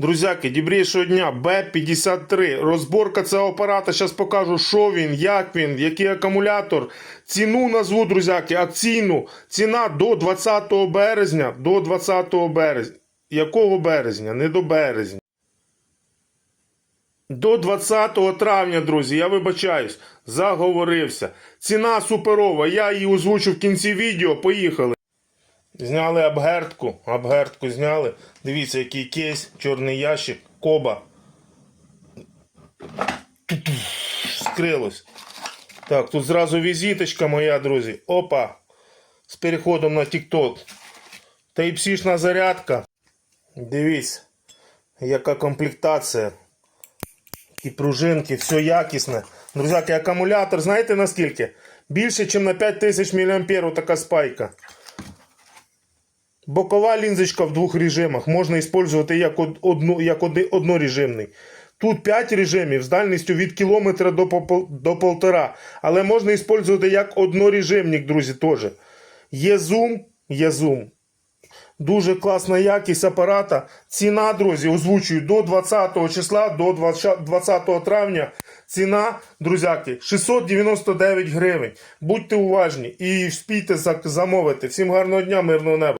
Друзяки, дібрішого дня, Б-53. Розборка цього апарата. Зараз покажу, що він, як він, який акумулятор. Ціну назву, друзяки, акційну. Ціна до 20 березня. До 20 березня. Якого березня? Не до березня. До 20 травня, друзі, я вибачаюсь, заговорився. Ціна суперова, я її озвучу в кінці відео. Поїхали. Зняли обгертку. Обгертку зняли. Дивіться, який кейс, чорний ящик, коба. Скрилось. Так, тут зразу візиточка моя, друзі. Опа. З переходом на TikTok. Тайпсішна зарядка. Дивіться, яка комплектація. І пружинки, все якісне. Друзяки, акумулятор, знаєте наскільки? Більше, ніж на 5000 мА така спайка. Бокова лінзочка в двох режимах. Можна використовувати як, од- одну, як однорежимний. Тут 5 режимів з дальністю від кілометра до, до полтора. Але можна використовувати як однорежимник, друзі, теж. Є зум, є зум. Дуже класна якість апарата. Ціна, друзі, озвучую до 20 числа, до 20 20 травня. Ціна, друзяки, 699 гривень. Будьте уважні і вспійте замовити. Всім гарного дня, мирного неба.